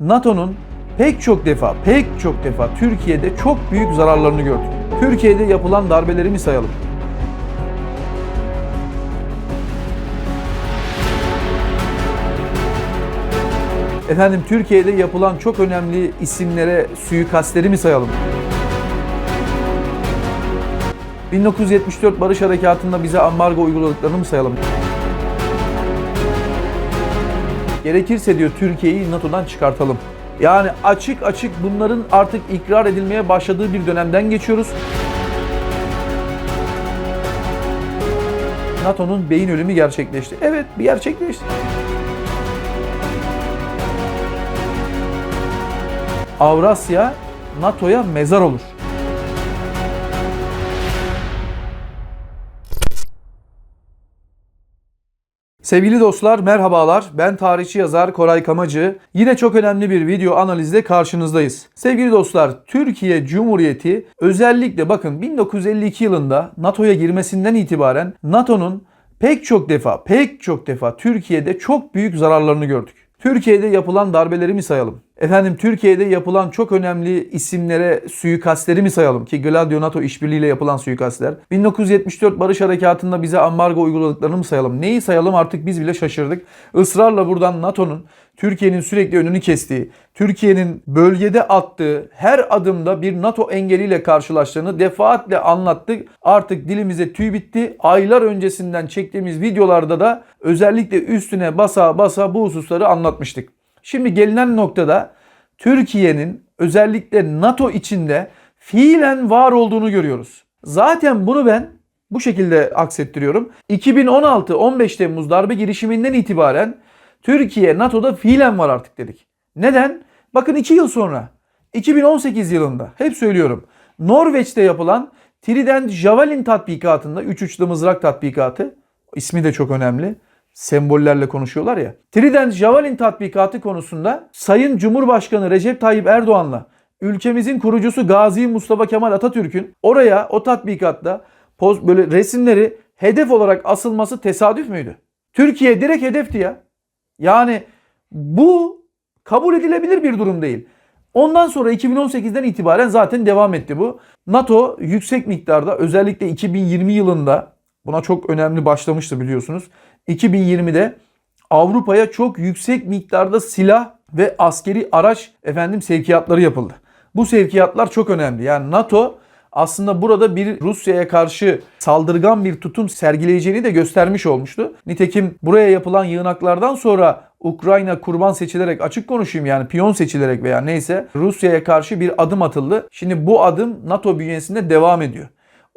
NATO'nun pek çok defa, pek çok defa Türkiye'de çok büyük zararlarını gördük. Türkiye'de yapılan darbeleri mi sayalım? Efendim Türkiye'de yapılan çok önemli isimlere suikastleri mi sayalım? 1974 Barış Harekatı'nda bize ambargo uyguladıklarını mı sayalım? Gerekirse diyor Türkiye'yi NATO'dan çıkartalım. Yani açık açık bunların artık ikrar edilmeye başladığı bir dönemden geçiyoruz. NATO'nun beyin ölümü gerçekleşti. Evet, bir gerçekleşti. Avrasya NATO'ya mezar olur. Sevgili dostlar merhabalar. Ben tarihçi yazar Koray Kamacı. Yine çok önemli bir video analizle karşınızdayız. Sevgili dostlar Türkiye Cumhuriyeti özellikle bakın 1952 yılında NATO'ya girmesinden itibaren NATO'nun pek çok defa pek çok defa Türkiye'de çok büyük zararlarını gördük. Türkiye'de yapılan darbeleri mi sayalım? Efendim Türkiye'de yapılan çok önemli isimlere suikastleri mi sayalım ki Gladio NATO işbirliğiyle yapılan suikastler? 1974 Barış Harekatı'nda bize ambargo uyguladıklarını mı sayalım? Neyi sayalım artık biz bile şaşırdık. Israrla buradan NATO'nun Türkiye'nin sürekli önünü kestiği, Türkiye'nin bölgede attığı her adımda bir NATO engeliyle karşılaştığını defaatle anlattık. Artık dilimize tüy bitti. Aylar öncesinden çektiğimiz videolarda da özellikle üstüne basa basa bu hususları anlatmıştık. Şimdi gelinen noktada Türkiye'nin özellikle NATO içinde fiilen var olduğunu görüyoruz. Zaten bunu ben bu şekilde aksettiriyorum. 2016-15 Temmuz darbe girişiminden itibaren Türkiye NATO'da fiilen var artık dedik. Neden? Bakın 2 yıl sonra 2018 yılında hep söylüyorum. Norveç'te yapılan Trident Javelin tatbikatında 3 uçlu mızrak tatbikatı ismi de çok önemli sembollerle konuşuyorlar ya. Trident Javelin tatbikatı konusunda Sayın Cumhurbaşkanı Recep Tayyip Erdoğan'la ülkemizin kurucusu Gazi Mustafa Kemal Atatürk'ün oraya o tatbikatta poz, böyle resimleri hedef olarak asılması tesadüf müydü? Türkiye direkt hedefti ya. Yani bu kabul edilebilir bir durum değil. Ondan sonra 2018'den itibaren zaten devam etti bu. NATO yüksek miktarda özellikle 2020 yılında buna çok önemli başlamıştı biliyorsunuz. 2020'de Avrupa'ya çok yüksek miktarda silah ve askeri araç efendim sevkiyatları yapıldı. Bu sevkiyatlar çok önemli. Yani NATO aslında burada bir Rusya'ya karşı saldırgan bir tutum sergileyeceğini de göstermiş olmuştu. Nitekim buraya yapılan yığınaklardan sonra Ukrayna kurban seçilerek açık konuşayım yani piyon seçilerek veya neyse Rusya'ya karşı bir adım atıldı. Şimdi bu adım NATO bünyesinde devam ediyor.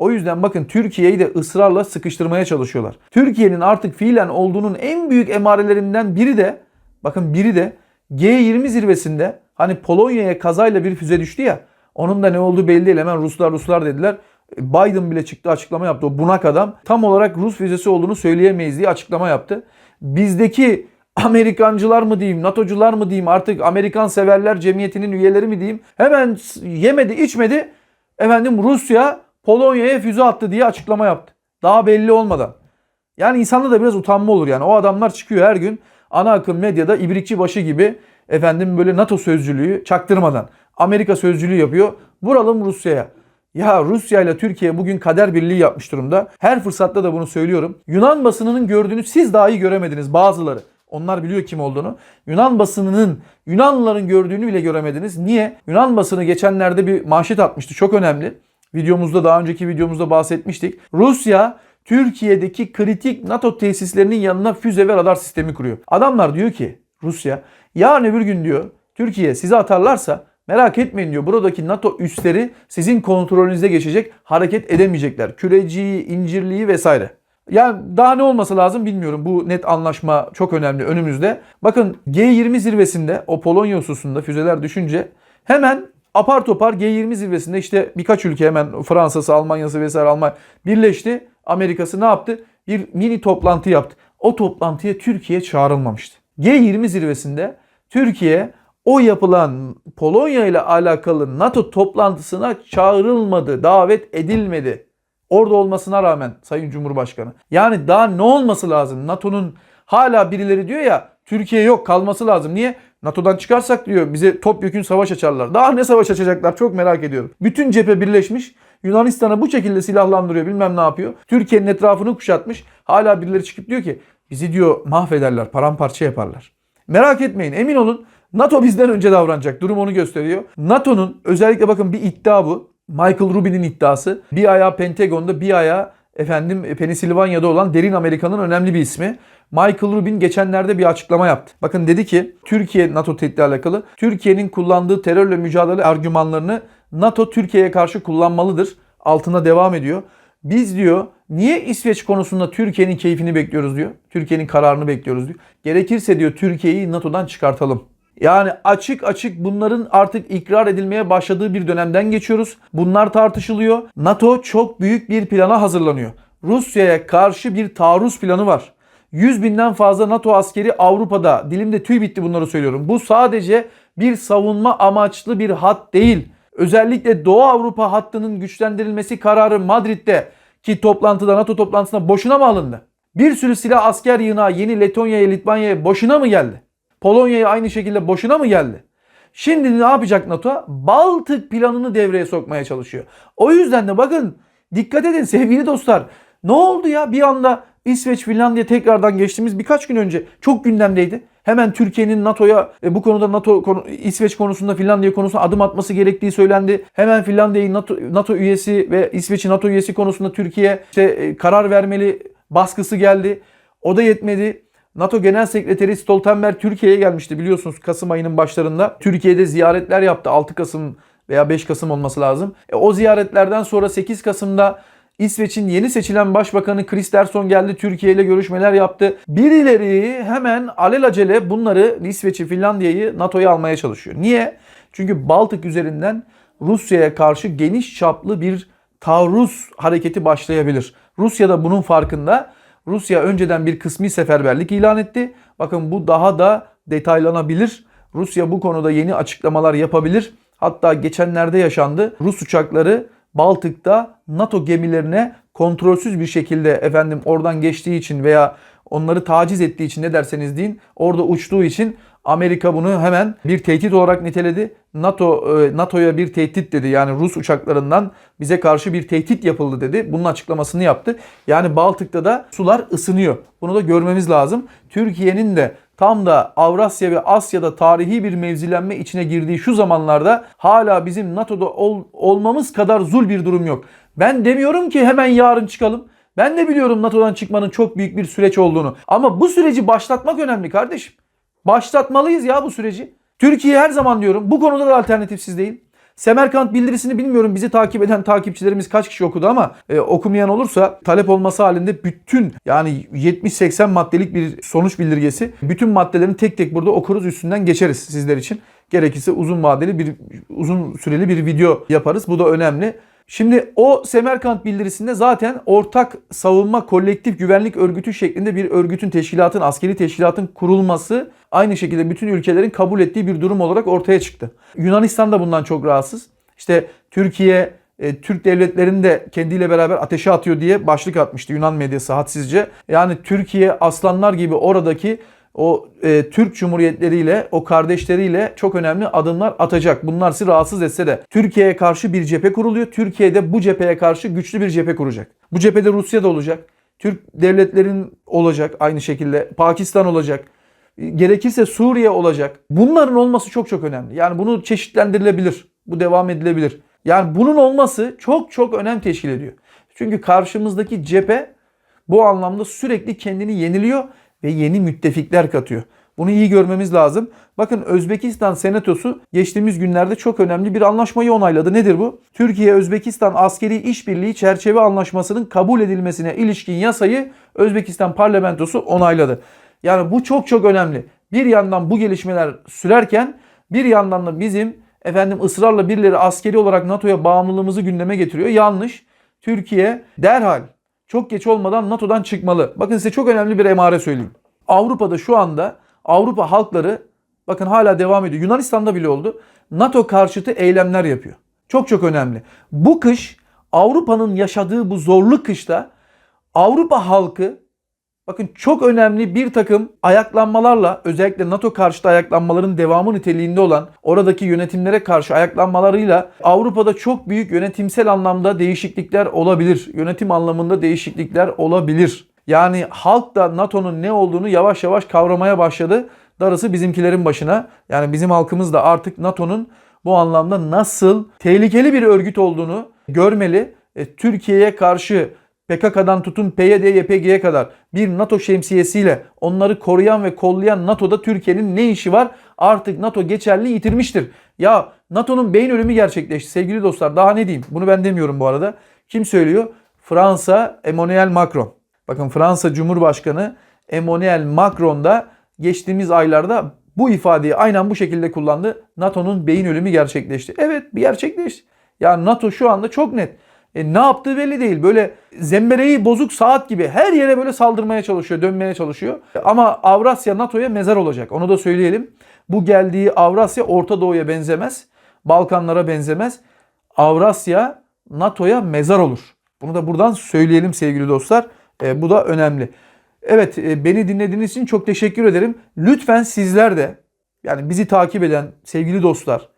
O yüzden bakın Türkiye'yi de ısrarla sıkıştırmaya çalışıyorlar. Türkiye'nin artık fiilen olduğunun en büyük emarelerinden biri de bakın biri de G20 zirvesinde hani Polonya'ya kazayla bir füze düştü ya onun da ne olduğu belli değil. Hemen Ruslar Ruslar dediler. Biden bile çıktı açıklama yaptı. O bunak adam tam olarak Rus füzesi olduğunu söyleyemeyiz diye açıklama yaptı. Bizdeki Amerikancılar mı diyeyim, NATO'cular mı diyeyim, artık Amerikan severler cemiyetinin üyeleri mi diyeyim. Hemen yemedi, içmedi. Efendim Rusya Polonya'ya füze attı diye açıklama yaptı. Daha belli olmadan. Yani insanda da biraz utanma olur yani. O adamlar çıkıyor her gün ana akım medyada ibrikçi başı gibi efendim böyle NATO sözcülüğü çaktırmadan Amerika sözcülüğü yapıyor. Vuralım Rusya'ya. Ya Rusya ile Türkiye bugün kader birliği yapmış durumda. Her fırsatta da bunu söylüyorum. Yunan basınının gördüğünü siz dahi göremediniz bazıları. Onlar biliyor kim olduğunu. Yunan basınının, Yunanlıların gördüğünü bile göremediniz. Niye? Yunan basını geçenlerde bir manşet atmıştı. Çok önemli. Videomuzda daha önceki videomuzda bahsetmiştik. Rusya Türkiye'deki kritik NATO tesislerinin yanına füze ve radar sistemi kuruyor. Adamlar diyor ki Rusya yarın öbür gün diyor Türkiye sizi atarlarsa merak etmeyin diyor. Buradaki NATO üsleri sizin kontrolünüze geçecek. Hareket edemeyecekler. Küreciyi, incirliği vesaire. Yani daha ne olması lazım bilmiyorum. Bu net anlaşma çok önemli önümüzde. Bakın G20 zirvesinde o Polonya hususunda füzeler düşünce hemen apar topar G20 zirvesinde işte birkaç ülke hemen Fransa'sı, Almanya'sı vesaire Almanya birleşti. Amerika'sı ne yaptı? Bir mini toplantı yaptı. O toplantıya Türkiye çağrılmamıştı. G20 zirvesinde Türkiye o yapılan Polonya ile alakalı NATO toplantısına çağrılmadı, davet edilmedi. Orada olmasına rağmen Sayın Cumhurbaşkanı. Yani daha ne olması lazım? NATO'nun hala birileri diyor ya Türkiye yok kalması lazım. Niye? NATO'dan çıkarsak diyor bize topyekün savaş açarlar. Daha ne savaş açacaklar çok merak ediyorum. Bütün cephe birleşmiş. Yunanistan'a bu şekilde silahlandırıyor bilmem ne yapıyor. Türkiye'nin etrafını kuşatmış. Hala birileri çıkıp diyor ki bizi diyor mahvederler paramparça yaparlar. Merak etmeyin emin olun NATO bizden önce davranacak. Durum onu gösteriyor. NATO'nun özellikle bakın bir iddia bu. Michael Rubin'in iddiası. Bir ayağı Pentagon'da bir ayağı efendim Pensilvanya'da olan derin Amerika'nın önemli bir ismi. Michael Rubin geçenlerde bir açıklama yaptı. Bakın dedi ki Türkiye NATO tehditle alakalı Türkiye'nin kullandığı terörle mücadele argümanlarını NATO Türkiye'ye karşı kullanmalıdır. Altına devam ediyor. Biz diyor niye İsveç konusunda Türkiye'nin keyfini bekliyoruz diyor. Türkiye'nin kararını bekliyoruz diyor. Gerekirse diyor Türkiye'yi NATO'dan çıkartalım. Yani açık açık bunların artık ikrar edilmeye başladığı bir dönemden geçiyoruz. Bunlar tartışılıyor. NATO çok büyük bir plana hazırlanıyor. Rusya'ya karşı bir taarruz planı var. 100 binden fazla NATO askeri Avrupa'da. Dilimde tüy bitti bunları söylüyorum. Bu sadece bir savunma amaçlı bir hat değil. Özellikle Doğu Avrupa hattının güçlendirilmesi kararı Madrid'de ki toplantıda NATO toplantısında boşuna mı alındı? Bir sürü silah asker yığınağı yeni Letonya'ya, Litvanya'ya boşuna mı geldi? Polonya'ya aynı şekilde boşuna mı geldi? Şimdi ne yapacak NATO? Baltık planını devreye sokmaya çalışıyor. O yüzden de bakın dikkat edin sevgili dostlar. Ne oldu ya bir anda İsveç, Finlandiya tekrardan geçtiğimiz birkaç gün önce çok gündemdeydi. Hemen Türkiye'nin NATO'ya e, bu konuda NATO konu, İsveç konusunda Finlandiya konusunda adım atması gerektiği söylendi. Hemen Finlandiya'yı NATO, NATO üyesi ve İsveç'i NATO üyesi konusunda Türkiye işte, e, karar vermeli baskısı geldi. O da yetmedi. NATO Genel Sekreteri Stoltenberg Türkiye'ye gelmişti biliyorsunuz Kasım ayının başlarında. Türkiye'de ziyaretler yaptı 6 Kasım veya 5 Kasım olması lazım. E, o ziyaretlerden sonra 8 Kasım'da İsveç'in yeni seçilen başbakanı Kristersson geldi Türkiye ile görüşmeler yaptı. Birileri hemen alelacele bunları İsveç'i, Finlandiya'yı NATO'ya almaya çalışıyor. Niye? Çünkü Baltık üzerinden Rusya'ya karşı geniş çaplı bir taarruz hareketi başlayabilir. Rusya da bunun farkında. Rusya önceden bir kısmi seferberlik ilan etti. Bakın bu daha da detaylanabilir. Rusya bu konuda yeni açıklamalar yapabilir. Hatta geçenlerde yaşandı. Rus uçakları Baltık'ta NATO gemilerine kontrolsüz bir şekilde efendim oradan geçtiği için veya onları taciz ettiği için ne derseniz deyin orada uçtuğu için Amerika bunu hemen bir tehdit olarak niteledi. NATO e, NATO'ya bir tehdit dedi. Yani Rus uçaklarından bize karşı bir tehdit yapıldı dedi. Bunun açıklamasını yaptı. Yani Baltık'ta da sular ısınıyor. Bunu da görmemiz lazım. Türkiye'nin de tam da Avrasya ve Asya'da tarihi bir mevzilenme içine girdiği şu zamanlarda hala bizim NATO'da ol, olmamız kadar zul bir durum yok. Ben demiyorum ki hemen yarın çıkalım. Ben de biliyorum NATO'dan çıkmanın çok büyük bir süreç olduğunu. Ama bu süreci başlatmak önemli kardeşim. Başlatmalıyız ya bu süreci. Türkiye her zaman diyorum bu konuda da alternatifsiz değil. Semerkant bildirisini bilmiyorum bizi takip eden takipçilerimiz kaç kişi okudu ama e, okumayan olursa talep olması halinde bütün yani 70-80 maddelik bir sonuç bildirgesi. Bütün maddelerini tek tek burada okuruz üstünden geçeriz sizler için. Gerekirse uzun vadeli bir uzun süreli bir video yaparız. Bu da önemli. Şimdi o Semerkant bildirisinde zaten ortak savunma kolektif güvenlik örgütü şeklinde bir örgütün, teşkilatın, askeri teşkilatın kurulması aynı şekilde bütün ülkelerin kabul ettiği bir durum olarak ortaya çıktı. Yunanistan da bundan çok rahatsız. İşte Türkiye e, Türk devletlerini de kendiyle beraber ateşe atıyor diye başlık atmıştı Yunan medyası hadsizce. Yani Türkiye aslanlar gibi oradaki o e, Türk Cumhuriyetleriyle, o kardeşleriyle çok önemli adımlar atacak. Bunlar sizi rahatsız etse de Türkiye'ye karşı bir cephe kuruluyor. Türkiye de bu cepheye karşı güçlü bir cephe kuracak. Bu cephede Rusya da olacak. Türk devletlerin olacak aynı şekilde. Pakistan olacak. Gerekirse Suriye olacak. Bunların olması çok çok önemli. Yani bunu çeşitlendirilebilir. Bu devam edilebilir. Yani bunun olması çok çok önem teşkil ediyor. Çünkü karşımızdaki cephe bu anlamda sürekli kendini yeniliyor ve yeni müttefikler katıyor. Bunu iyi görmemiz lazım. Bakın Özbekistan Senatosu geçtiğimiz günlerde çok önemli bir anlaşmayı onayladı. Nedir bu? Türkiye-Özbekistan Askeri İşbirliği Çerçeve Anlaşması'nın kabul edilmesine ilişkin yasayı Özbekistan Parlamentosu onayladı. Yani bu çok çok önemli. Bir yandan bu gelişmeler sürerken bir yandan da bizim efendim ısrarla birileri askeri olarak NATO'ya bağımlılığımızı gündeme getiriyor. Yanlış. Türkiye derhal çok geç olmadan NATO'dan çıkmalı. Bakın size çok önemli bir emare söyleyeyim. Avrupa'da şu anda Avrupa halkları bakın hala devam ediyor. Yunanistan'da bile oldu. NATO karşıtı eylemler yapıyor. Çok çok önemli. Bu kış Avrupa'nın yaşadığı bu zorlu kışta Avrupa halkı Bakın çok önemli bir takım ayaklanmalarla özellikle NATO karşıtı ayaklanmaların devamı niteliğinde olan oradaki yönetimlere karşı ayaklanmalarıyla Avrupa'da çok büyük yönetimsel anlamda değişiklikler olabilir. Yönetim anlamında değişiklikler olabilir. Yani halk da NATO'nun ne olduğunu yavaş yavaş kavramaya başladı. Darısı bizimkilerin başına. Yani bizim halkımız da artık NATO'nun bu anlamda nasıl tehlikeli bir örgüt olduğunu görmeli. E, Türkiye'ye karşı PKK'dan tutun PYD, YPG'ye kadar bir NATO şemsiyesiyle onları koruyan ve kollayan NATO'da Türkiye'nin ne işi var? Artık NATO geçerli yitirmiştir. Ya NATO'nun beyin ölümü gerçekleşti sevgili dostlar. Daha ne diyeyim? Bunu ben demiyorum bu arada. Kim söylüyor? Fransa Emmanuel Macron. Bakın Fransa Cumhurbaşkanı Emmanuel Macron da geçtiğimiz aylarda bu ifadeyi aynen bu şekilde kullandı. NATO'nun beyin ölümü gerçekleşti. Evet bir gerçekleşti. Ya NATO şu anda çok net. E, ne yaptığı belli değil. Böyle zembereği bozuk saat gibi her yere böyle saldırmaya çalışıyor, dönmeye çalışıyor. Ama Avrasya NATO'ya mezar olacak. Onu da söyleyelim. Bu geldiği Avrasya Orta Doğu'ya benzemez. Balkanlara benzemez. Avrasya NATO'ya mezar olur. Bunu da buradan söyleyelim sevgili dostlar. E, bu da önemli. Evet e, beni dinlediğiniz için çok teşekkür ederim. Lütfen sizler de yani bizi takip eden sevgili dostlar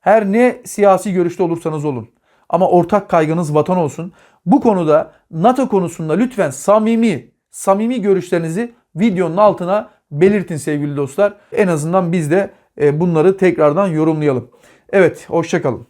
her ne siyasi görüşte olursanız olun ama ortak kaygınız vatan olsun. Bu konuda NATO konusunda lütfen samimi samimi görüşlerinizi videonun altına belirtin sevgili dostlar. En azından biz de e, bunları tekrardan yorumlayalım. Evet hoşçakalın.